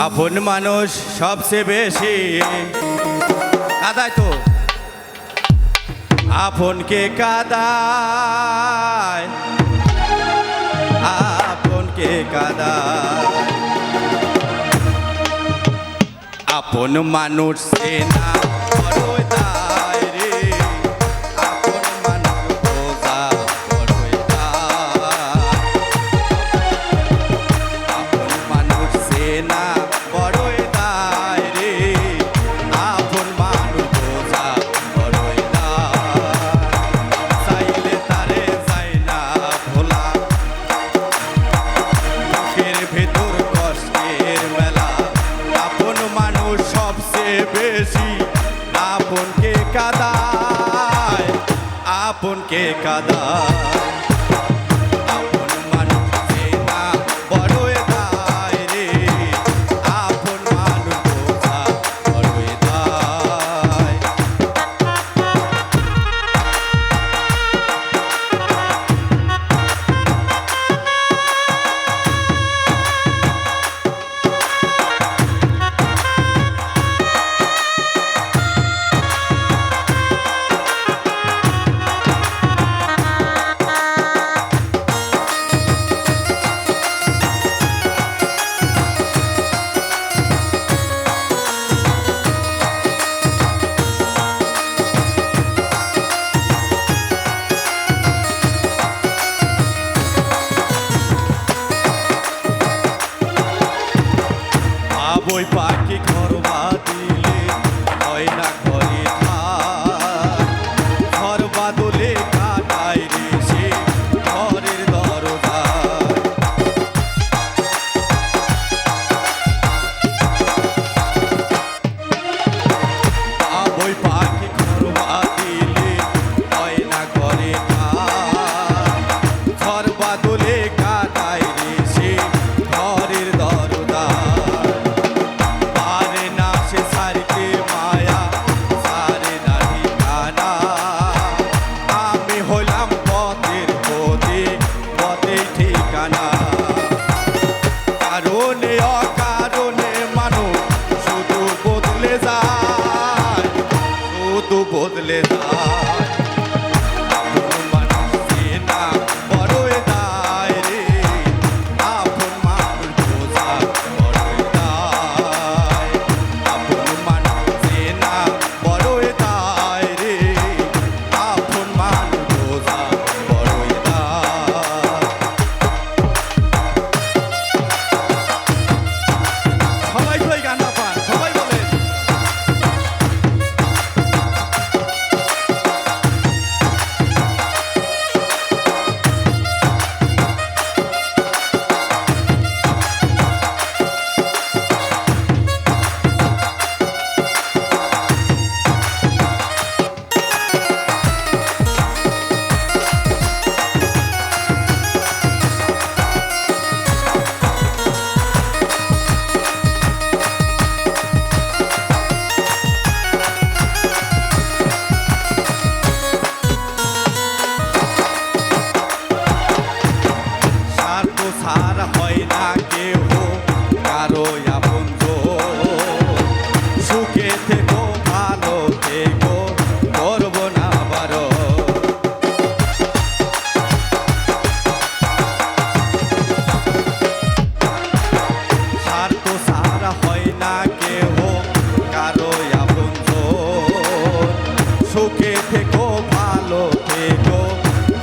আপন মানুষ সবচেয়ে বেশি। কাদায় তো। আপনকে কাদায়। আপনকে কাদায়। আপন মানুষ সেনা বেশি আপনকে কাদা আপনকে কাদা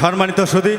সম্মানিত সুদী